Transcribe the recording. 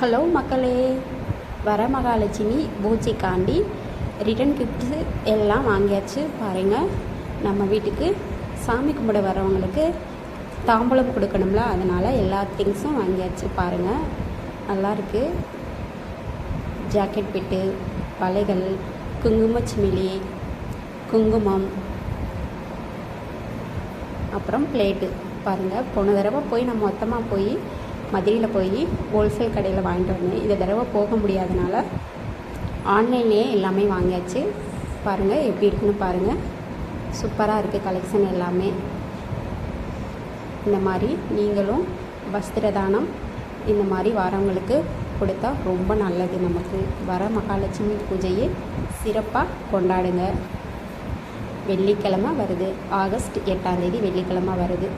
Hello மக்களே. வர Mahalakshmi பூஜைக்காண்டி return gifts எல்லாம் வாங்கியாச்சு. பாருங்கள் நம்ம வீட்டுக்கு சாமி கும்பிட வரவங்களுக்கு தாம்பூலம் கொடுக்கணும்ல அதனால் எல்லா திங்ஸும் வாங்கியாச்சு. பாருங்கள் நல்லா இருக்குது ஜாக்கெட் பிட்டு வலைகள் குங்கும சிமிலி குங்குமம் அப்புறம் பிளேட்டு பாருங்கள் போன தடவை போய் நம்ம மொத்தமாக போய் மதுரையில் போய் ஹோல்சேல் கடையில் வாங்கிட்டு வந்தேன். இந்த தடவை போக முடியாதனால ஆன்லைன்லேயே எல்லாமே வாங்கியாச்சு. பாருங்கள் எப்படி இருக்குன்னு பாருங்கள் சூப்பராக இருக்குது கலெக்ஷன் எல்லாமே. இந்த மாதிரி நீங்களும் வஸ்திர தானம் இந்த மாதிரி வரவங்களுக்கு கொடுத்தா ரொம்ப நல்லது நமக்கு. வர மகாலட்சுமி பூஜையை சிறப்பாக கொண்டாடுங்க. வெள்ளிக்கிழமை வருது. ஆகஸ்ட் எட்டாம் தேதி வெள்ளிக்கிழமை வருது.